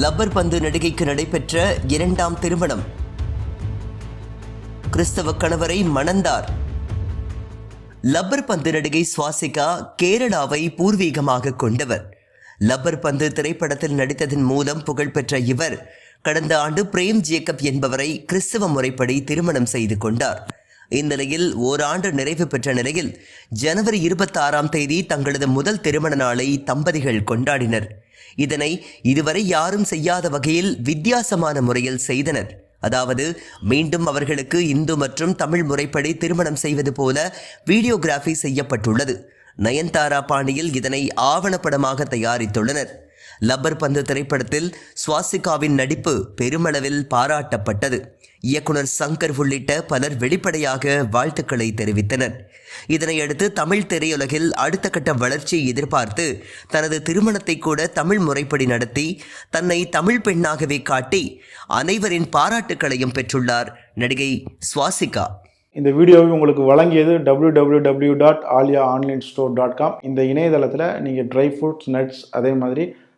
Rubber பந்து நடிகைக்கு நடைபெற்ற இரண்டாம் திருமணம். கிறிஸ்தவ கணவரை மணந்தார். லப்பர் பந்து நடிகை சுவாசிகா கேரளாவை பூர்வீகமாக கொண்டவர். லப்பர் பந்து திரைப்படத்தில் நடித்ததன் மூலம் புகழ்பெற்ற இவர் கடந்த ஆண்டு பிரேம் ஜேக்கப் என்பவரை கிறிஸ்தவ முறைப்படி திருமணம் செய்து கொண்டார். இந்நிலையில் ஓராண்டு நிறைவு பெற்ற நிலையில் ஜனவரி இருபத்தாறாம் தேதி தங்களது முதல் திருமண நாளை தம்பதிகள் கொண்டாடினர். இதனை இதுவரை யாரும் செய்யாத வகையில் வித்தியாசமான முறையில் செய்தனர். அதாவது மீண்டும் அவர்களுக்கு இந்து மற்றும் தமிழ் முறைப்படி திருமணம் செய்வது போல வீடியோகிராஃபி செய்யப்பட்டுள்ளது. நயன்தாரா பாணியில் இதனை ஆவணப்படமாக தயாரித்துள்ளனர். லப்பர் பந்து திரைப்படத்தில் சுவாசிகாவின் நடிப்பு பெருமளவில் பாராட்டப்பட்டது. இயக்குனர் சங்கர் உள்ளிட்ட பலர் வெளிப்படையாக வாழ்த்துக்களை தெரிவித்தனர். இதனையடுத்து தமிழ் திரையுலகில் அடுத்த கட்ட வளர்ச்சியை எதிர்பார்த்து தனது திருமணத்தை கூட தமிழ் முறைப்படி நடத்தி தன்னை தமிழ் பெண்ணாகவே காட்டி அனைவரின் பாராட்டுக்களையும் பெற்றுள்ளார் நடிகை சுவாசிகா. இந்த வீடியோவை உங்களுக்கு வழங்கியது www.alia dot Alia online store dot com இந்த இணையதளத்தில் நீங்கள் ட்ரை ஃப்ரூட்ஸ் நட்ஸ் அதே மாதிரி